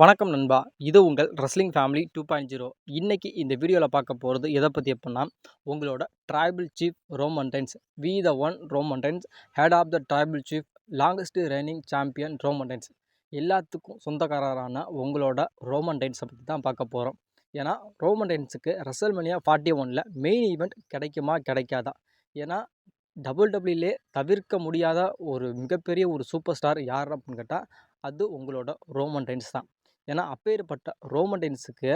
வணக்கம் நண்பா. இது உங்கள் wrestling family two point zero இன்றைக்கி இந்த வீடியோவில் பார்க்க போகிறது எதை பற்றி எப்படின்னா உங்களோட tribal chief Roman Reigns we the one Roman Reigns head of the tribal chief longest reigning champion Roman Reigns எல்லாத்துக்கும் சொந்தக்காரரான உங்களோட ரோமன்டைன்ஸை பற்றி தான் பார்க்க போகிறோம் ஏன்னா ரோமன்டைன்ஸுக்கு ரெசல்மனியா ஃபார்ட்டி ஒனில் மெயின் ஈவெண்ட் கிடைக்குமா கிடைக்காதா? ஏன்னா டபுள் டபுள்யூலே தவிர்க்க முடியாத ஒரு மிகப்பெரிய ஒரு சூப்பர் ஸ்டார் யார் அப்படின்னு கேட்டால் அது உங்களோட ரோமன் டைன்ஸ் தான். ஏன்னா அப்பேற்பட்ட ரோமன் ரெயின்ஸுக்கு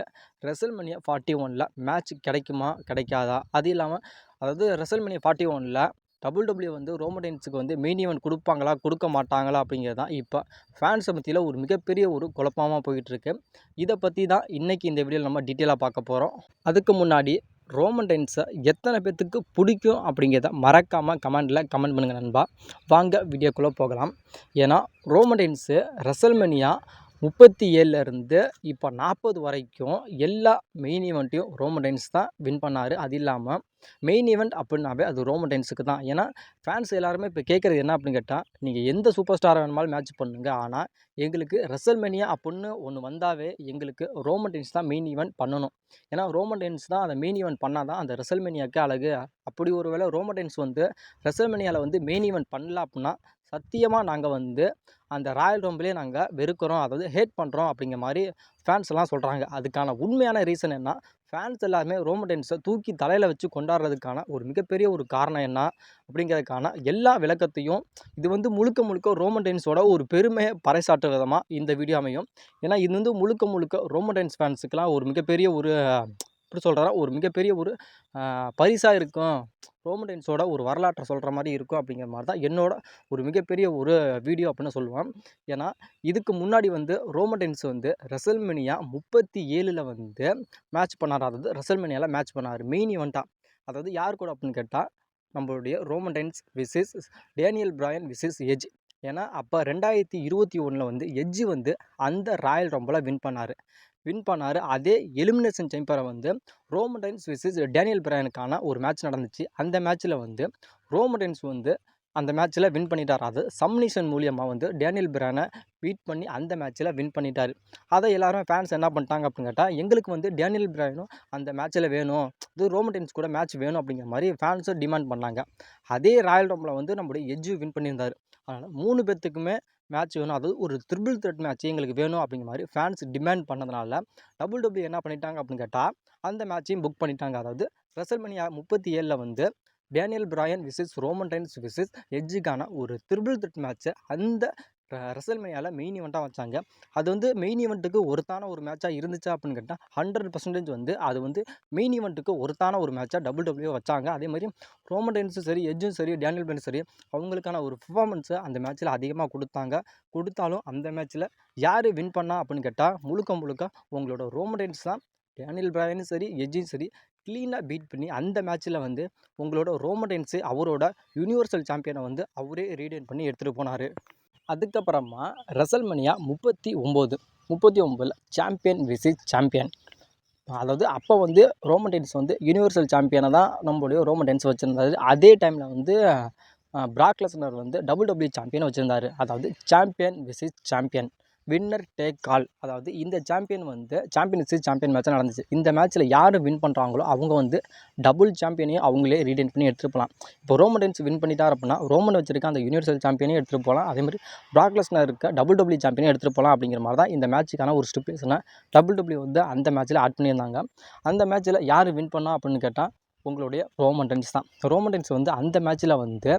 ரெசல்மனியா ஃபார்ட்டி ஒனில் மேட்ச் கிடைக்குமா கிடைக்காதா? அது இல்லாமல் அதாவது ரெசல்மனியா ஃபார்ட்டி ஒனில் டபுள் டபுள்யூ வந்து ரோமன் ரெயின்ஸுக்கு வந்து மெயின் ஈவெண்ட் கொடுப்பாங்களா கொடுக்க மாட்டாங்களா அப்படிங்கிறது தான் இப்போ ஃபேன்ஸ் மத்தியில் ஒரு மிகப்பெரிய ஒரு குழப்பமாக போயிட்டுருக்கு. இதை பற்றி தான் இன்றைக்கி இந்த வீடியோவில் நம்ம டீட்டெயிலாக பார்க்க போகிறோம் அதுக்கு முன்னாடி ரோமன் டைன்ஸை எத்தனை பேர்த்துக்கு பிடிக்கும் அப்படிங்கிறத மறக்காமல் கமெண்டில் கமெண்ட் பண்ணுங்கள் நண்பா. வாங்க வீடியோக்குள்ளே போகலாம். ஏன்னா ரோமன் ரெயின்ஸு ரெசல்மெனியா முப்பத்தி ஏழுலேருந்து இப்போ நாற்பது வரைக்கும் எல்லா மெயின் ஈவெண்ட்டையும் ரோமன் டைன்ஸ் தான் வின் பண்ணார். அது இல்லாமல் மெயின் ஈவெண்ட் அப்படின்னாவே அது ரோமன் டைன்ஸுக்கு தான். ஏன்னா ஃபேன்ஸ் எல்லாருமே இப்போ கேட்குறது என்ன அப்படின்னு கேட்டால் நீங்கள் எந்த சூப்பர் ஸ்டாராக வேணுமாலும் மேட்ச் பண்ணுங்க. ஆனால் எங்களுக்கு ரெசல்மெனியா அப்படின்னு ஒன்று வந்தாவே எங்களுக்கு ரோமன் டைன்ஸ் தான் மெயின் ஈவெண்ட் பண்ணணும். ஏன்னா ரோமன் டைன்ஸ் தான் அந்த மெயின் ஈவெண்ட் பண்ணால் தான் அந்த ரெசல்மெனியாவுக்கு அழகு. அப்படி ஒரு வேளை ரோமன் டைன்ஸ் வந்து ரெசல்மெனியாவில் வந்து மெயின் ஈவெண்ட் பண்ணல அப்படின்னா சத்தியமாக நாங்கள் வந்து அந்த ராயல் ரம்பிளே நாங்கள் வெறுக்கிறோம் அதாவது ஹேட் பண்ணுறோம் அப்படிங்கிற மாதிரி ஃபேன்ஸ் எல்லாம் சொல்கிறாங்க அதுக்கான உண்மையான ரீசன் என்ன? ஃபேன்ஸ் எல்லாருமே ரோமடென்ஸை தூக்கி தலையில் வச்சு கொண்டாடுறதுக்கான ஒரு மிகப்பெரிய ஒரு காரணம் என்ன? அப்படிங்கிறதுக்கான எல்லா விளக்கத்தையும் இது வந்து முழுக்க முழுக்க ரோமடென்ஸோட ஒரு பெருமையை பறைசாற்று விதமாக இந்த வீடியோ அமையும். ஏன்னா இது வந்து முழுக்க முழுக்க ரோமடென்ஸ் ஃபேன்ஸுக்கெலாம் ஒரு மிகப்பெரிய ஒரு எப்படி சொல்கிறா ஒரு மிகப்பெரிய ஒரு பரிசாக இருக்கும். ரோமடென்ஸோட ஒரு வரலாற்றை சொல்கிற மாதிரி இருக்கும் அப்படிங்கிற மாதிரி தான் என்னோட ஒரு மிகப்பெரிய ஒரு வீடியோ அப்படின்னு சொல்லுவான். ஏன்னா இதுக்கு முன்னாடி வந்து ரோமடென்ஸ் வந்து ரெசல்மெனியா முப்பத்தி ஏழில் வந்து மேட்ச் பண்ணார். அதாவது ரெசல்மெனியாவில் மேட்ச் பண்ணார். மெயின் இவெண்ட்டாக அதாவது யார் கூட அப்படின்னு கேட்டால் நம்மளுடைய Roman Reigns versus Daniel Bryan versus Edge ஏன்னா அப்போ ரெண்டாயிரத்தி இருபத்தி ஒன்றில் வந்து எஜ்ஜி வந்து அந்த ராயல் ரொம்பலாம் வின் பண்ணார். வின் பண்ணார். அதே எலிமினேஷன் சேம்பரை வந்து ரோமடைன்ஸ் விசிஸ் டேனியல் பிராயனுக்கான ஒரு மேட்ச் நடந்துச்சு. அந்த மேட்ச்சில் வந்து ரோமடைன்ஸ் வந்து அந்த மேட்ச்சில் வின் பண்ணிட்டார். அது சம்னிஷன் மூலியமாக வந்து டேனியல் பிரானை பீட் பண்ணி அந்த மேட்ச்சில் வின் பண்ணிட்டார். அதை எல்லாருமே ஃபேன்ஸ் என்ன பண்ணிட்டாங்க அப்படின்னு கேட்டால் எங்களுக்கு வந்து டேனியல் பிராயனும் அந்த மேட்ச்சில் வேணும். இது ரோமடைன்ஸ் கூட மேட்ச் வேணும் அப்படிங்கிற மாதிரி ஃபேன்ஸும் டிமாண்ட் பண்ணாங்க. அதே ராயல் ரம்பில் வந்து நம்முடைய எஜ்ஜு வின் பண்ணியிருந்தார். அதனால் மூணு பேர்த்துக்குமே மேட்ச் வேணும். அதாவது ஒரு த்ரிபிள் த்ரெட் மேட்ச் எங்களுக்கு வேணும் அப்படிங்கிற மாதிரி ஃபேன்ஸ் டிமாண்ட் பண்ணதுனால டபுள் டபுள்யூ என்ன பண்ணிட்டாங்க அப்படின்னு கேட்டால் அந்த மேட்சையும் புக் பண்ணிட்டாங்க. அதாவது ரெசல்மனியா முப்பத்தி ஏழில் வந்து Daniel Bryan versus Roman Reigns versus எஜ்ஜுக்கான ஒரு த்ரிபிள் த்ரெட் மேட்ச்சை அந்த ரெசல்மேனியாவில் மெயின் ஈவெண்ட்டாக வச்சாங்க. அது வந்து மெயின் ஈவெண்ட்டுக்கு ஒருத்தான ஒரு மேட்சாக இருந்துச்சா அப்படின்னு கேட்டால் ஹண்ட்ரட் பர்சன்டேஜ் வந்து அது வந்து மெயின் ஈவெண்ட்டுக்கு ஒருத்தான ஒரு மேட்சாக டபுள் டபுள்யூ வச்சாங்க. அதே மாதிரி ரோமன் டென்ஸும் சரி எஜ்ஜும் சரி டேனியல் பென்ஸும் சரி அவங்களுக்கான ஒரு பர்ஃபார்மன்ஸை அந்த மேட்ச்சில் அதிகமாக கொடுத்தாங்க. கொடுத்தாலும் அந்த மேட்ச்சில் யார் வின் பண்ணா அப்படின்னு கேட்டால் முழுக்க முழுக்க உங்களோட ரோமன் டென்ஸ் தான். டேனியல் பிராயனும் சரி எஜ்ஜும் சரி க்ளீனாக பீட் பண்ணி அந்த மேட்ச்சில் வந்து உங்களோட ரோமடென்ஸு அவரோட யூனிவர்சல் சாம்பியனை வந்து அவரே ரீடைன் பண்ணி எடுத்துகிட்டு போனார். அதுக்கப்புறமா ரெசல்மனியா முப்பத்தி ஒம்பது. முப்பத்தி ஒம்பதில் சாம்பியன் விசிஸ் சாம்பியன் அதாவது அப்போ வந்து ரோமன் டென்ஸ் வந்து யூனிவர்சல் சாம்பியனை தான் நம்மளுடைய ரோமன் டென்ஸ் வச்சுருந்தாரு. அதே டைமில் வந்து பிராக்லஸ்னர் வந்து டபுள் டபுள்யூ சாம்பியன் வச்சுருந்தாரு. அதாவது champion versus champion winner take all அதாவது இந்த சாம்பியன் வந்து சாம்பியன்ஸு சாம்பியன் மேட்சாக நடந்துச்சு. இந்த மேட்ச்சில் யார் வின் பண்ணுறாங்களோ அவங்க வந்து டபுள் சாம்பியனையும் அவங்களே ரீடைன் பண்ணி எடுத்துகிட்டு போகலாம் இப்போ ரோமன் டென்ஸ் வின் பண்ணிட்டார் அப்படின்னா ரோமன் வச்சிருக்க அந்த யூனிவர்சல் சாம்பியனையும் எடுத்துகிட்டு போகலாம் அதேமாதிரி ப்ராக்லஸ்னர் இருக்க டபுள் டபுள்யூ சாம்பியனையும் எடுத்துகிட்டு போகலாம் அப்படிங்கிற மாதிரி தான் இந்த மேட்ச்சுக்கான ஒரு ஸ்டிப்லேஷனை டபுள் டபுள்யூ வந்து அந்த மேட்ச்சில் ஆட் பண்ணியிருந்தாங்க. அந்த மேட்ச்சில் யார் வின் பண்ணா அப்படின்னு கேட்டால் உங்களுடைய ரோமன் டென்ஸ் தான். ரோமன் டென்ஸ் வந்து அந்த மேட்ச்சில் வந்து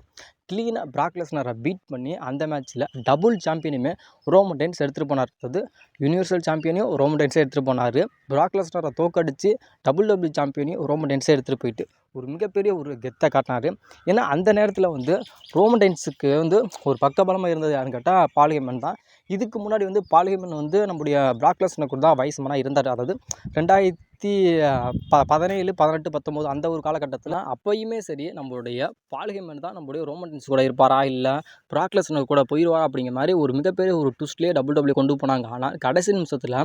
க்ளீனாக பிராக்லெஸ்னரை பீட் பண்ணி அந்த மேட்ச்சில் டபுள் சாம்பியனுமே ரோமன் டென்ஸ் எடுத்துகிட்டு போனார். அதாவது யூனிவர்சல் சாம்பியனையும் ரோமன் டென்ஸே எடுத்துகிட்டு போனார். பிராக்லெஸ்னரை தோக்கடிச்சு டபுள் டபுள் சாம்பியனையும் ரோமன் டென்ஸே எடுத்துகிட்டு போயிட்டு ஒரு மிகப்பெரிய ஒரு கெத்தை காட்டினார். ஏன்னா அந்த நேரத்தில் வந்து ரோமன் டென்ஸுக்கு வந்து ஒரு பக்கபலமாக இருந்தது யாருன்னு கேட்டால் பாலிகமன் தான். இதுக்கு முன்னாடி வந்து பாலிகமன் வந்து நம்முடைய பிராக்லெஸ்னர் கூட தான் வயசுமனாக இருந்தார். அதாவது ரெண்டாயிரத்தி ப பதினேழு பதினெட்டு பத்தொம்போது அந்த ஒரு காலகட்டத்தில் அப்போயுமே சரி நம்மளுடைய பாலிகமன் தான் நம்மளுடைய ரோமன் டென்ஸ் கூட இருப்பாரா? இல்லை ப்ராக்லெஸ்னர் கூட போயிடுவாரா அப்படிங்கிற மாதிரி ஒரு மிகப்பெரிய ஒரு ட்விஸ்ட்லேயே டபுள் டபுள்யூ கொண்டு போனாங்க. ஆனால் கடைசி நிமிஷத்தில்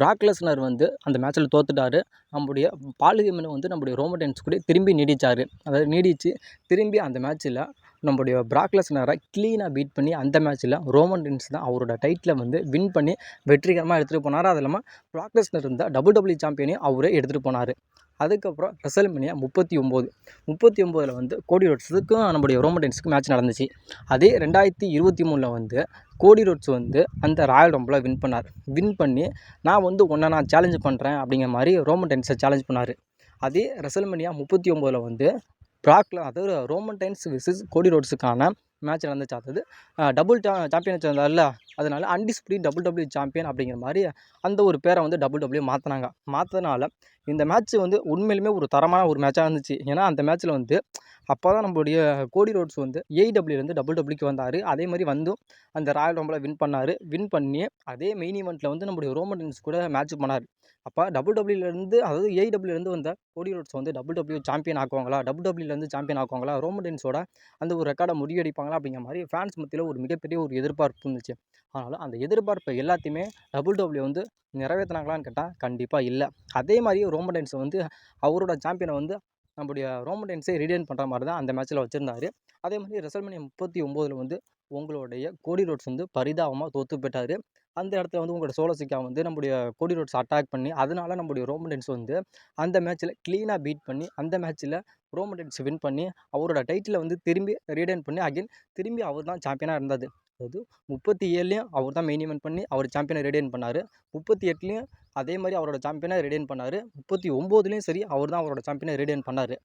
பிராக்லெஸ்னர் வந்து அந்த மேட்ச்சில் தோத்துட்டார். நம்முடைய பாலிகேமனை வந்து நம்முடைய ரோமன் டென்ஸ் கூட திரும்பி நீடித்தார் அதாவது நீடித்து திரும்பி அந்த மேட்ச்சில் நம்முடைய பிராக்லஸ்னரை க்ளீனாக பீட் பண்ணி அந்த மேட்ச்சில் ரோமன் டென்ஸ் தான் அவரோட டைட்டிலை வந்து வின் பண்ணி வெற்றிகரமாக எடுத்துகிட்டு போனார். அது இல்லாமல் பிராக்லஸ்னர் இருந்த டபுள் டபுள்யூ சாம்பியனையும் அவரே எடுத்துகிட்டு போனார். அதுக்கப்புறம் ரெசல்மனியா முப்பத்தி ஒம்பது. முப்பத்தி ஒம்போதில் வந்து கோடி ரோட்ஸுக்கும் நம்முடைய ரோமன் ரென்ஸுக்கும் மேட்ச் நடந்துச்சு. அதே ரெண்டாயிரத்தி இருபத்தி மூணில் வந்து கோடி ரோட்ஸ் வந்து அந்த ராயல் ரம்பில் வின் பண்ணார். வின் பண்ணி நான் வந்து ஒன்றை நான் சேலஞ்சு பண்ணுறேன் அப்படிங்கிற மாதிரி ரோமன் ரென்ஸை சேலஞ்ச் பண்ணார். அதே ரெசல்மனியா முப்பத்தி ஒம்போதில் வந்து ப்ராக்ல அதாவது ரோமன் டைன்ஸ் விசஸ் கோடி ரோட்ஸுக்கான மேட்ச் நடந்துச்சு அது டபுள் டா சாம்பியன் வச்சிருந்தார்ல அதனால அன்டிஸ்பிளிட் டபுள் டபுள்யூ சாம்பியன் அப்படிங்கிற மாதிரி அந்த ஒரு பேரை வந்து டபுள் டபுள்யூ மாற்றினாங்க மாற்றினால இந்த மேட்ச் வந்து உண்மையிலுமே ஒரு தரமான ஒரு மேட்சாக இருந்துச்சு. ஏன்னா அந்த மேட்ச்சில் வந்து அப்போ தான் நம்மளுடைய கோடி ரோட்ஸ் வந்து ஏஇடபிள்யூலேருந்து டபுள் டபுள்யூக்கு வந்தார். அதே மாதிரி வந்தும் அந்த ராயல் ரம்பில் வின் பண்ணார். வின் பண்ணி அதே மெயின் ஈவெண்ட்டில் வந்து நம்முடைய ரோமன் ரென்ஸ் கூட மேட்ச் பண்ணார். அப்போ டபுள் டபுள்யூலேருந்து அதாவது ஏஇடபிள்யூலேருந்து வந்த கோடி ரோட்ஸ் வந்து டபுள் டபுள்யூ சாம்பியன் ஆக்குவாங்களா? டபுள் டபுள்யூலேருந்து சாம்பியன் ஆக்குவாங்களா? ரோமன் ரென்ஸோட அந்த ஒரு ரெக்கார்டை முறியடிப்பாங்களா? அப்படிங்கிற மாதிரி ஃபேன்ஸ் மத்தியில் ஒரு மிகப்பெரிய ஒரு எதிர்பார்ப்பு இருந்துச்சு. அதனால் அந்த எதிர்பார்ப்பை எல்லாத்தையுமே டபுள் டபுள்யூ வந்து நிறைவேற்றினாங்களான்னு கேட்டால் கண்டிப்பாக இல்லை. அதே மாதிரி ரோமன் ரென்ஸ் வந்து அவரோட சாம்பியனை வந்து நம்முடைய ரோமன் டென்ஸை ரிடைன் பண்ணுற மாதிரி தான் அந்த மேட்ச்சில் வச்சுருந்தாரு. அதே மாதிரி ரெசல்மனியா முப்பத்தி ஒம்போதில் வந்து உங்களுடைய கோடி ரோட்ஸ் வந்து பரிதாபமாக தோற்று போயிட்டார். அந்த இடத்துல வந்து உங்களோட சோலசிக்கா வந்து நம்முடைய கோடி ரோட்ஸ் அட்டாக் பண்ணி அதனால் நம்முடைய ரோமன் டென்ஸ் வந்து அந்த மேட்ச்சில் க்ளீனாக பீட் பண்ணி அந்த மேட்ச்சில் ரோமன் டென்ஸ் வின் பண்ணி அவரோட டைட்டிலை வந்து திரும்பி ரீடைன் பண்ணி அகைன் திரும்பி அவர் தான் சாம்பியனாக இருந்தார். அதாவது முப்பத்தி ஏழுலேயும் அவர் தான் மெயின் ஈவெண்ட் பண்ணி அவர் சாம்பியனை ரிடைன் பண்ணார். முப்பத்தி எட்டுலேயும் அதே மாதிரி அவரோட சாம்பியனை ரிடைன் பண்ணார். முப்பத்தி ஒம்போதுலேயும் சரி அவர் தான் அவரோட சாம்பியனை ரிடைன் பண்ணார்.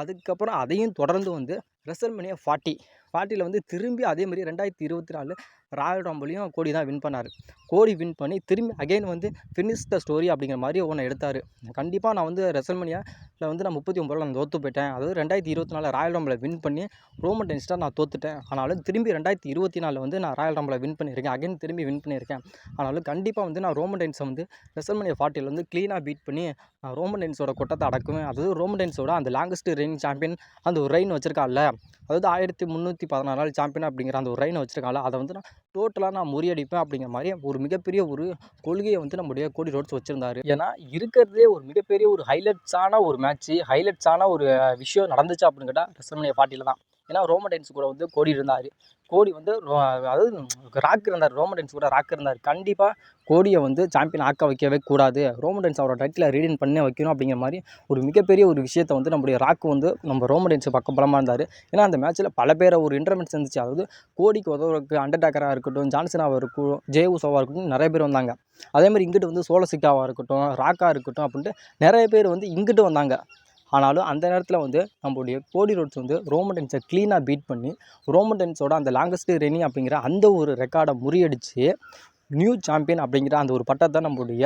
அதுக்கப்புறம் அதையும் தொடர்ந்து வந்து ரெசல்மனியா ஃபார்ட்டி ஃபார்ட்டியில் வந்து திரும்பி அதே மாதிரி ரெண்டாயிரத்தி இருபத்தி நாலு ராயல் ராம்பிளையும் கோடி தான் வின் பண்ணார். கோடி வின் பண்ணி திரும்பி அகைன் வந்து ஃபினிஷ் த ஸ்டோரி அப்படிங்கிற மாதிரி ஒன்று எடுத்தார். கண்டிப்பாக நான் வந்து ரெசல்மனியாவில் வந்து நான் முப்பத்தி ஒம்பது நான் தோற்று போயிட்டேன். அதாவது ரெண்டாயிரத்தி இருபத்தி நாலு ராயல் ராம்பில் வின் பண்ணி ரோமன் டென்ஸ்டாக நான் தோத்துட்டேன். ஆனாலும் திரும்பி ரெண்டாயிரத்தி இருபத்தி நாலில் வந்து நான் ராயல் ராம்பில் வின் பண்ணியிருக்கேன். அகைன் திரும்பி வின் பண்ணியிருக்கேன். ஆனாலும் கண்டிப்பாக வந்து நான் ரோமன் டென்ஸை வந்து ரெசல்மனியா ஃபார்ட்டியில் வந்து க்ளீனாக பீட் பண்ணி நான் ரோமன் டென்ஸோட கொட்டத்தை அடக்குவேன். அதாவது ரோமன் டென்ஸோட அந்த லாங்கஸ்ட் ரெயின் சாம்பியன் அந்த ஒரு ரெயின் வச்சிருக்கான்ல அதாவது ஆயிரத்தி முந்நூற்றி பதினாறு நாள் சாம்பியன் அப்படிங்கிற அந்த ஒரு ரைனை வச்சுருக்காங்களா அதை வந்து நான் டோட்டலாக நான் முறியடிப்பேன் அப்படிங்கிற மாதிரி ஒரு மிகப்பெரிய ஒரு கொள்கையை வந்து நம்முடைய கோடி ரோட்ஸ் வச்சுருந்தாரு. ஏன்னா இருக்கிறதே ஒரு மிகப்பெரிய ஒரு ஹைலைட்ஸான ஒரு மேட்ச்சு ஹைலைட்ஸான ஒரு விஷயம் நடந்துச்சு அப்படின்னு கேட்டால் ரெசமனியை ஃபார்ட்டியில் தான். ஏன்னா ரோமடென்ஸ் கூட வந்து கோடி இருந்தார். கோடி வந்து ரோ அதாவது ராக் இருந்தார் ரோமடென்ஸ் கூட ராக் இருந்தார். கண்டிப்பாக கோடியை வந்து சாம்பியன் ஆக்க வைக்கவே கூடாது. ரோமடென்ஸ் அவரோட டைட்டில் ரீடின் பண்ணி வைக்கணும் அப்படிங்கிற மாதிரி ஒரு மிகப்பெரிய ஒரு விஷயத்தை வந்து நம்முடைய ராக் வந்து நம்ம ரோமடென்ஸ் பக்கம் பலமாக இருந்தார். ஏன்னா அந்த மேட்ச்சில் பல பேரை ஒரு இன்டர்மெண்ட்ஸ் இருந்துச்சு அதாவது கோடிக்கு உதவுறதுக்கு அண்டர்டேக்கராக இருக்கட்டும் ஜான்சனாவாக இருக்கட்டும் ஜே உசோவாக இருக்கட்டும் நிறைய பேர் வந்தாங்க. அதே மாதிரி இங்கிட்டு வந்து சோழசிக்காவாக இருக்கட்டும் ராக்காக இருக்கட்டும் அப்படின்ட்டு நிறைய பேர் வந்து இங்கிட்டு வந்தாங்க. ஆனாலும் அந்த நேரத்தில் வந்து நம்மளுடைய கோடி ரோட்ஸ் வந்து ரோமன் டென்ஸை க்ளீனாக பீட் பண்ணி ரோமன் டென்ஸோட அந்த லாங்கஸ்ட் ரெனி அப்படிங்கிற அந்த ஒரு ரெக்கார்டை முறியடித்து நியூ சாம்பியன் அப்படிங்கிற அந்த ஒரு பட்டத்தை நம்மளுடைய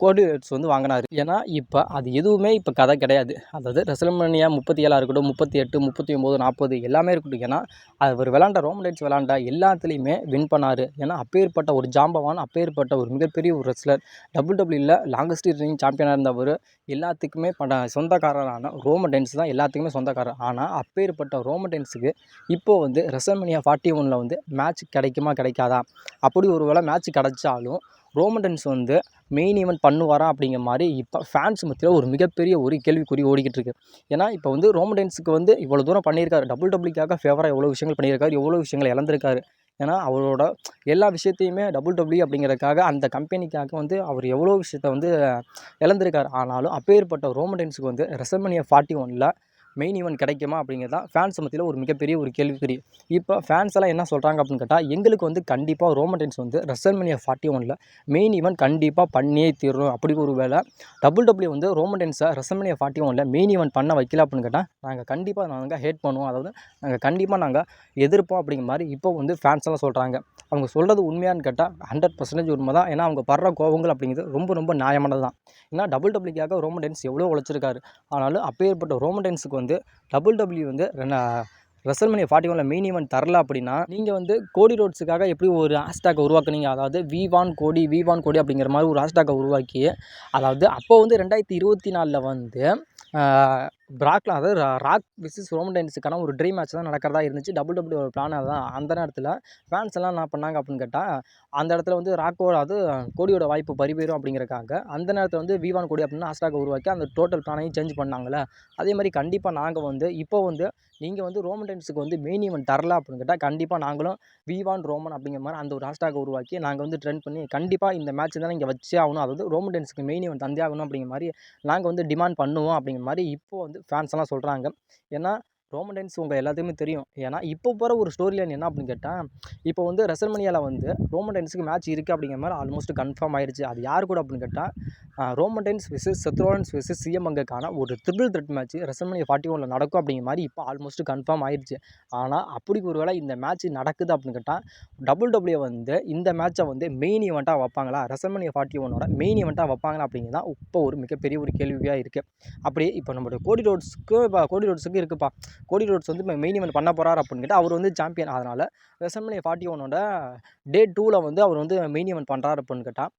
கோடி வந்து வாங்கினார். ஏன்னா இப்போ அது எதுவுமே இப்போ கதை கிடையாது. அதாவது ரெசல்மனியா முப்பத்தி ஏழாக இருக்கட்டும் முப்பத்தி எட்டு முப்பத்தி ஒம்பது நாற்பது எல்லாமே இருக்கட்டும். ஏன்னா அவர் விளாண்ட ரோமன் ரைட்ஸ் விளாண்ட எல்லாத்துலேயுமே வின் பண்ணார். ஏன்னா அப்பேற்பட்ட ஒரு ஜாம்பவான் அப்பேற்பட்ட ஒரு மிகப்பெரிய ஒரு ரெஸ்லர் டபுள் டபுள்யூல லாங்கஸ்ட் ரன்னிங் சாம்பியனாக இருந்தவர். எல்லாத்துக்குமே பண்ண சொந்தக்காரரான ரோமன் டென்ஸ் தான் எல்லாத்துக்குமே சொந்தக்காரர். ஆனால் அப்பேற்பட்ட ரோமன் டென்ஸுக்கு இப்போது வந்து ரெசல்மனியா ஃபார்ட்டி ஒனில் வந்து மேட்ச் கிடைக்குமா கிடைக்காதா? அப்படி ஒரு வேளை மேட்ச் கிடைச்சாலும் ரோமன் டென்ஸ் வந்து மெயின் ஈவெண்ட் பண்ணுவாரா அப்படிங்கிற மாதிரி இப்போ ஃபேன்ஸ் மத்தியில் ஒரு மிகப்பெரிய ஒரு கேள்விக்குறி ஓடிக்கிட்டு இருக்கு ஏன்னா இப்போ வந்து ரோமன் வந்து இவ்வளோ தூரம் பண்ணியிருக்காரு. டபுள் டபுள்யூக்காக ஃபேவராக எவ்வளோ விஷயங்கள் பண்ணியிருக்காரு எவ்வளோ விஷயங்களை இழந்திருக்காரு. ஏன்னா அவரோட எல்லா விஷயத்தையுமே டபுள் டபுள்யூ e அப்படிங்கிறதுக்காக அந்த கம்பெனிக்காக வந்து அவர் எவ்வளோ விஷயத்த வந்து இழந்திருக்காரு. ஆனாலும் அப்பேற்பட்ட ரோமன் டென்ஸுக்கு வந்து ரெசமனியா ஃபார்ட்டி ஒனில் மெயின் ஈவெண்ட் கிடைக்குமா அப்படிங்கிறது தான் ஃபேன்ஸ் மத்தியில் ஒரு மிகப்பெரிய ஒரு கேள்விக்குறி. இப்போ ஃபேன்ஸ் எல்லாம் என்ன சொல்கிறாங்க அப்படின்னு கேட்டால் எங்களுக்கு வந்து கண்டிப்பாக ரோமன் டென்ஸ் வந்து ரெசல்மனியா ஃபார்ட்டி ஒனில் மெயின் ஈவெண்ட் கண்டிப்பாக பண்ணியே தீரணும். அப்படி ஒரு வேலை டபுள் டபுள்யூ வந்து ரோமன் டென்ஸை ரெசல்மனியா ஃபார்ட்டி ஒனில் மெயின் ஈவெண்ட் பண்ண வைக்கல அப்படின்னு கேட்டால் நாங்கள் கண்டிப்பாக நாங்கள் ஹேட் பண்ணுவோம். அதாவது நாங்கள் கண்டிப்பாக நாங்கள் எதிர்ப்போம் அப்படிங்கிற மாதிரி இப்போ வந்து ஃபேன்ஸ் எல்லாம் சொல்கிறாங்க அவங்க சொல்கிறது உண்மையான்னு கேட்டால் ஹண்ட்ரட் பர்சன்டேஜ் உண்மை தான் ஏன்னா அவங்க படுற கோபங்கள் அப்படிங்கிறது ரொம்ப ரொம்ப நியாயமானது தான் ஏன்னா டபுள் டபுள்யூக்காக ரோமன் டென்ஸ் எவ்வளோ உழைச்சிருக்காரு. ஆனாலும் அப்பேற்பட்ட ரோமன் டென்ஸுக்கு வந்து வந்து டபுள் டபுள்யூ வந்து ரெசல்மனி ஃபார்ட்டி ஒனில் மெயின் ஈவெண்ட் தரல அப்படின்னா நீங்கள் வந்து கோடி ரோட்ஸுக்காக எப்படி ஒரு ஹேஷ்டாகை உருவாக்குனீங்க? அதாவது வி வான் கோடி வி வான் கோடி அப்படிங்கிற மாதிரி ஒரு ஹேஷ்டாகை உருவாக்கி அதாவது அப்போது வந்து ரெண்டாயிரத்தி இருபத்தி நாலில் வந்து பிராக்லாம் அதாவது ராக் விசிஸ் ரோமன் டைன்ஸுக்கான ஒரு ட்ரீம் மேட்ச் தான் நடக்கிறதா இருந்துச்சு. டபுள் டபுள்யூ பிளான் அதான் அந்த நேரத்தில் ஃபேன்ஸ் எல்லாம் என்ன பண்ணாங்க அப்படின்னு கேட்டால் அந்த இடத்துல வந்து ராக்கோட அது கோடியோட வாய்ப்பு பறி போயிடும் அப்படிங்கிறக்காக அந்த நேரத்தில் வந்து விவான் கோடி அப்படின்னு ஹாஸ்டாக உருவாக்கி அந்த டோட்டல் பிளானையும் சேஞ்ச் பண்ணாங்கல்ல. அதே மாதிரி கண்டிப்பாக நாங்கள் வந்து இப்போ வந்து நீங்கள் வந்து ரோமன் டைன்ஸுக்கு வந்து மெயின் ஈவெண்ட் தரல அப்படின்னு கேட்டால் கண்டிப்பாக நாங்களும் விவான் ரோமன் அப்படிங்கிற மாதிரி அந்த ஒரு ஹாஸ்டாக உருவாக்கி நாங்கள் வந்து ட்ரெண்ட் பண்ணி கண்டிப்பாக இந்த மேட்ச் தான் இங்கே வச்சே ஆகணும். அதாவது ரோமன் டைன்ஸுக்கு மெயின் ஈவெண்ட் தந்தே ஆகணும் அப்படிங்கிற மாதிரி நாங்கள் வந்து டிமாண்ட் பண்ணுவோம் அப்படிங்கிற மாதிரி இப்போ வந்து ஃபேன்ஸ் எல்லாம் சொல்கிறாங்க ஏன்னா ரோமன் டைன்ஸ் உங்கள் எல்லாத்துக்குமே தெரியும். ஏன்னா இப்போ போகிற ஒரு ஸ்டோரி லைன் என்ன அப்படின்னு கேட்டால் இப்போ வந்து ரெசல்மனியாவில் வந்து ரோமன் டைன்ஸுக்கு மேட்ச் இருக்குது அப்படிங்கிற மாதிரி ஆல்மோஸ்ட் கன்ஃபார்ம் ஆயிடுச்சு அது யார் கூட அப்படின்னு கேட்டால் Roman Reigns versus Seth Rollins versus CM அங்கக்கான ஒரு triple threat match WrestleMania forty ஒனில் நடக்கும் அப்படிங்கிற மாதிரி இப்போ ஆல்மோஸ்ட் கன்ஃபார்ம் ஆயிடுச்சு ஆனால் அப்படி ஒரு வேளை இந்த மேட்ச் நடக்குது அப்படின்னு கேட்டால் டபுள் டபுள்யூ வந்து இந்த மேட்ச்சை வந்து மெயின் ஈவெண்ட்டாக வைப்பாங்களா? ரெசல்மனியா ஃபார்ட்டி ஒனோட மெயின் ஈவெண்ட்டாக வைப்பாங்களா? அப்படிங்கிறது தான் இப்போ ஒரு மிகப்பெரிய ஒரு கேள்வியாக இருக்குது அப்படியே இப்போ நம்மளோட கோடி ரோட்ஸ்க்கு இப்போ கோடி ரோட்ஸுக்கு இருக்குப்பா. கோடி ரோட்ஸ் வந்து இப்போ மெயின் இவன் பண்ண போகிறார் அப்படின்னு கேட்டால் அவர் வந்து சாம்பியன் அதனால் ரெசல்மனியா ஃபார்ட்டி ஒன்னோட டே டூவில் வந்து அவர் வந்து மெயின் இவன் பண்ணுறாரு அப்படின்னு கேட்டால்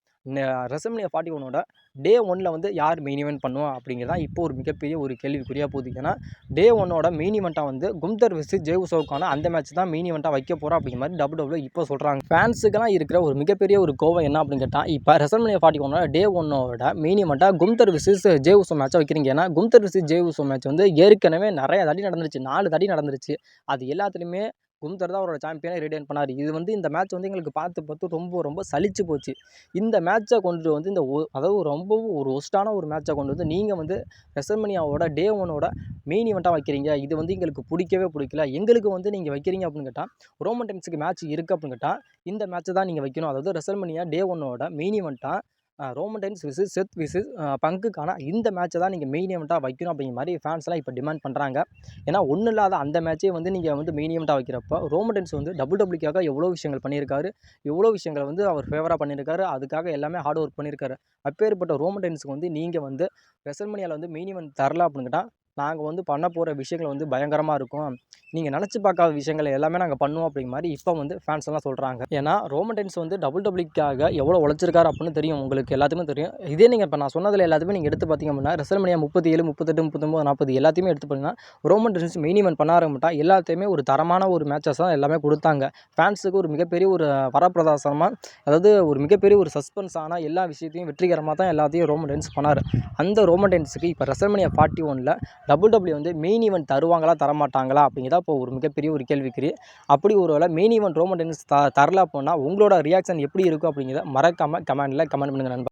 ரெசம்னியா ஃபார்ட்டி ஒனோட டே ஒனில் வந்து யார் மெயின் ஈவெண்ட் பண்ணுவா அப்படிங்கிறதா இப்போ ஒரு மிகப்பெரிய ஒரு கேள்விக்குறியாக போகுது. ஏன்னா டே ஒன்னோட மெயின் ஈவெண்ட்டாக வந்து கும்தர் வெஸ்ட் ஜெய் உசோவுக்கான அந்த மேட்ச் தான் மெயின் ஈவெண்ட்டாக வைக்க போகிறோம் அப்படிங்கிற மாதிரி டபுள் டபுள் இப்போ சொல்கிறாங்க ஃபேன்ஸுக்கெல்லாம் இருக்கிற ஒரு மிகப்பெரிய ஒரு கோவம் என்ன அப்படின்னு கேட்டால் இப்போ ரெசல்மனியா ஃபார்ட்டி ஒனோட டே ஒன்னோட மெயின் ஈவெண்ட்டாக கும்தர் விசிஸ் ஜெய் உசோ மேட்சை வைக்கிறீங்க. ஏன்னா கும்தர் விசிஸ் ஜெய் உசோ மேட்ச் வந்து ஏற்கனவே நிறைய தடி நடந்துருச்சு. நாலு தடி நடந்துருச்சு. அது எல்லாத்துலேயுமே குந்தர் தான் அவரோட சாம்பியனை ரிடைன் பண்ணார். இது வந்து இந்த மேட்ச் வந்து எங்களுக்கு பார்த்து பார்த்து ரொம்ப ரொம்ப சலிச்சு போச்சு. இந்த மேட்ச்சை கொண்டு வந்து இந்த அதாவது ரொம்பவும் ஒரு ஒஸ்ட்டான ஒரு மேட்ச்சை கொண்டு வந்து நீங்கள் வந்து ரெசல்மனியாவோட டே ஒனோட மெயின் இவெண்ட்டாக வைக்கிறீங்க. இது வந்து எங்களுக்கு பிடிக்கவே பிடிக்கல. எங்களுக்கு வந்து நீங்கள் வைக்கிறீங்க அப்படின்னு கேட்டால் ரோமன் டென்ஸுக்கு மேட்ச் இருக்குது அப்படின்னு கேட்டால் இந்த மேட்ச்சை தான் நீங்கள் வைக்கணும். அதாவது ரெசல்மனியா டே ஒன்னோட main இவெண்ட்டாக Roman Reigns versus Seth versus பங்குக்கான இந்த மேட்ச்சை தான் நீங்கள் மெயின் ஈவெண்ட்டாக வைக்கணும் அப்படிங்கிற மாதிரி ஃபேன்ஸ்லாம் இப்போ டிமாண்ட் பண்ணுறாங்க ஏன்னா ஒன்றும் இல்லாத அந்த மேட்ச்சே வந்து நீங்கள் வந்து மெயின் ஈவெண்ட்டாக வைக்கிறப்போ ரோமன் டைன்ஸ் வந்து டபுள் டபுள்யூக்காக எவ்வளோ விஷயங்கள் பண்ணியிருக்காரு எவ்வளோ விஷயங்களை வந்து அவர் ஃபேவராக பண்ணியிருக்காரு அதுக்காக எல்லாமே ஹார்ட் ஒர்க் பண்ணியிருக்காரு. அப்பேற்பட்ட ரோமன் டைன்ஸுக்கு வந்து நீங்கள் வந்து ரெசல்மனியாவில் வந்து மெயின் ஈவெண்ட் தரல அப்படின்னு கேட்டால் நாங்கள் வந்து பண்ண போகிற விஷயங்கள் வந்து பயங்கரமாக இருக்கும். நீங்கள் நினச்சி பார்க்காத விஷயங்கள் எல்லாமே நாங்கள் பண்ணுவோம் அப்படிங்கிற மாதிரி இப்போ வந்து ஃபேன்ஸ் எல்லாம் சொல்கிறாங்க ஏன்னா ரோமன் டென்ஸ் வந்து டபுள் டபுள்யூக்காக எவ்வளோ உழைச்சிருக்காரு அப்படின்னு தெரியும். உங்களுக்கு எல்லாத்துக்குமே தெரியும். இதே நீங்கள் இப்போ நான் சொன்னதில் எல்லாத்தையுமே நீங்கள் எடுத்து பார்த்தீங்க அப்படின்னா ரெசல்மனியா முப்பத்தி ஏழு முப்பத்தெட்டு முப்பத்தொம்பது நாற்பது எல்லாத்தையுமே எடுத்து பார்த்தீங்கன்னா ரோமன் டென்ஸ் மெயின் ஈவெண்ட் பண்ண ஆரம்பிட்டா எல்லாத்தையுமே ஒரு தரமான ஒரு மேட்சஸ் தான் எல்லாமே கொடுத்தாங்க. ஃபேன்ஸுக்கு ஒரு மிகப்பெரிய ஒரு வரப்பிரதாசனமாக அதாவது ஒரு மிகப்பெரிய ஒரு சஸ்பென்ஸ் ஆனால் எல்லா விஷயத்தையும் வெற்றிகரமாக தான் எல்லாத்தையும் ரோமன் டென்ஸ் பண்ணார். அந்த ரோமன் டென்ஸுக்கு இப்போ ரெசல்மனியா ஃபார்ட்டி ஒனில் டபுள்யூ வந்து மெயின் ஈவெண்ட் தருவாங்களா தரமாட்டாங்களா அப்படிங்கிறதா இப்போ ஒரு மிகப்பெரிய ஒரு கேள்விக்குறி. அப்படி ஒரு வேளை மெயின் ஈவெண்ட் ரோமன் டென்னிஸ் த தரல அப்படின்னா உங்களோட ரியாக்ஷன் எப்படி இருக்கும் அப்படிங்கிறத மறக்காமல் கமெண்டில் கமெண்ட் பண்ணுங்கள் நண்பா